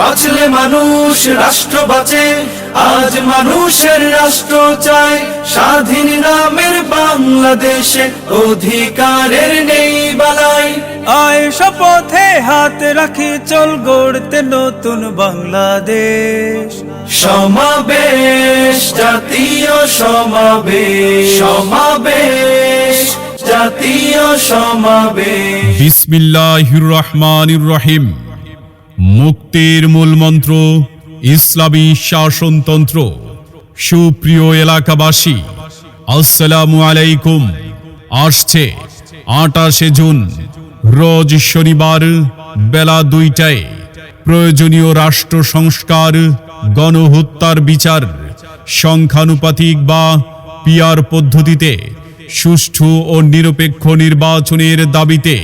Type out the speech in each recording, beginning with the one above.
বাঁচলে মানুষ রাষ্ট্র বাঁচে আজ মানুষের রাষ্ট্র চায়। স্বাধীন নামের বাংলাদেশে অধিকারের নেই বালাই। আয় শপথে হাত রাখি চল গড়তে নতুন বাংলাদেশ। সমাবেশ জাতীয় সমাবেশ। সমাবেশ জাতীয় সমাবেশ। বিসমিল্লাহির রহমানির রহিম। মুক্তির মূল মন্ত্র, ইসলামী শাসনতন্ত্র। সুপ্রিয় এলাকাবাসী, আসসালামু আলাইকুম। আসছে আটাশে জুন, রোজ শনিবার বেলা দুইটায়। প্রয়োজনীয় রাষ্ট্র সংস্কার, গণহত্যার বিচার, সংখ্যানুপাতিক বা পিয়ার পদ্ধতিতে সুষ্ঠু ও নিরপেক্ষ নির্বাচনের দাবিতে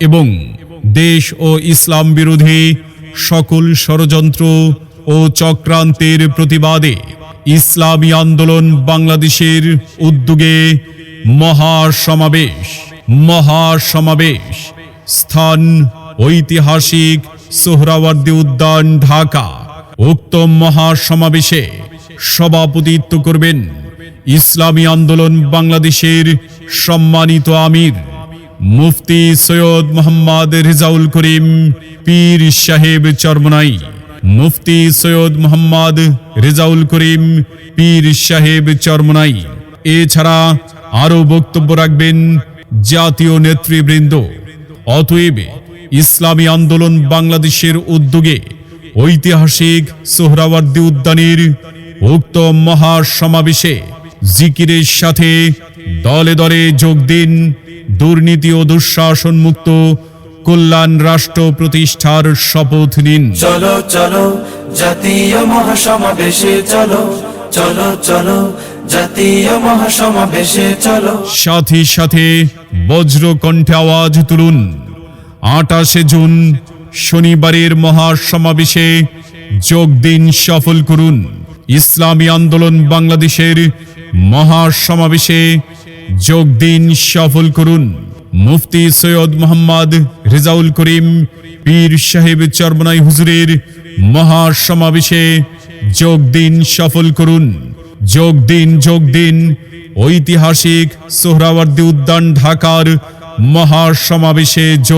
এবং দেশ ও ইসলাম বিরোধী সকল ষড়যন্ত্র ও চক্রান্তের প্রতিবাদে ইসলামী আন্দোলন বাংলাদেশের উদ্যোগে মহাসমাবেশ মহাসমাবেশ। স্থান ঐতিহাসিক সোহরাওয়ার্দী উদ্যান, ঢাকা। উক্ত মহাসমাবেশে সভাপতিত্ব করবেন ইসলামী আন্দোলন বাংলাদেশের সম্মানিত আমির মুফতি সৈয়দ মোহাম্মদ রেজাউল করিম পীর সাহেব চরমনাই, মুফতি সৈয়দ মোহাম্মদ রেজাউল করিম পীর সাহেব চরমনাই। এছাড়া আরও বক্তব্য রাখবেন জাতীয় নেতৃবৃন্দ। অতএব ইসলামী আন্দোলন বাংলাদেশের উদ্যোগে ঐতিহাসিক সোহরাওয়ার্দী উদ্যানের উক্ত মহাসমাবেশে জিকিরের সাথে দলে দলে যোগ দিন দুর্নীতি ও দুঃশাসন মুক্ত কল্যাণ রাষ্ট্র প্রতিষ্ঠার শপথ নিন। চলো চলো জাতীয় মহাসমাবেশে চলো চলো চলো জাতীয় মহাসমাবেশে চলো। সাথে সাথে বজ্র কণ্ঠে আওয়াজ তুলুন। আটাশে জুন শনিবারের মহাসমাবেশে যোগ দিন সফল করুন। ইসলামী আন্দোলন বাংলাদেশের মহাসমাবেশে যোগ দিন সফল করুন। মুফতি সৈয়দ মোহাম্মদ রেজাউল করিম, পীর সাহেব চরমনাই হুজুরের মহাসমাবেশে যোগ দিন সফল করুন। যোগ দিন যোগ দিন, ঐতিহাসিক সোহরাওয়ার্দী উদ্যান ঢাকার মহাসমাবেশে যোগ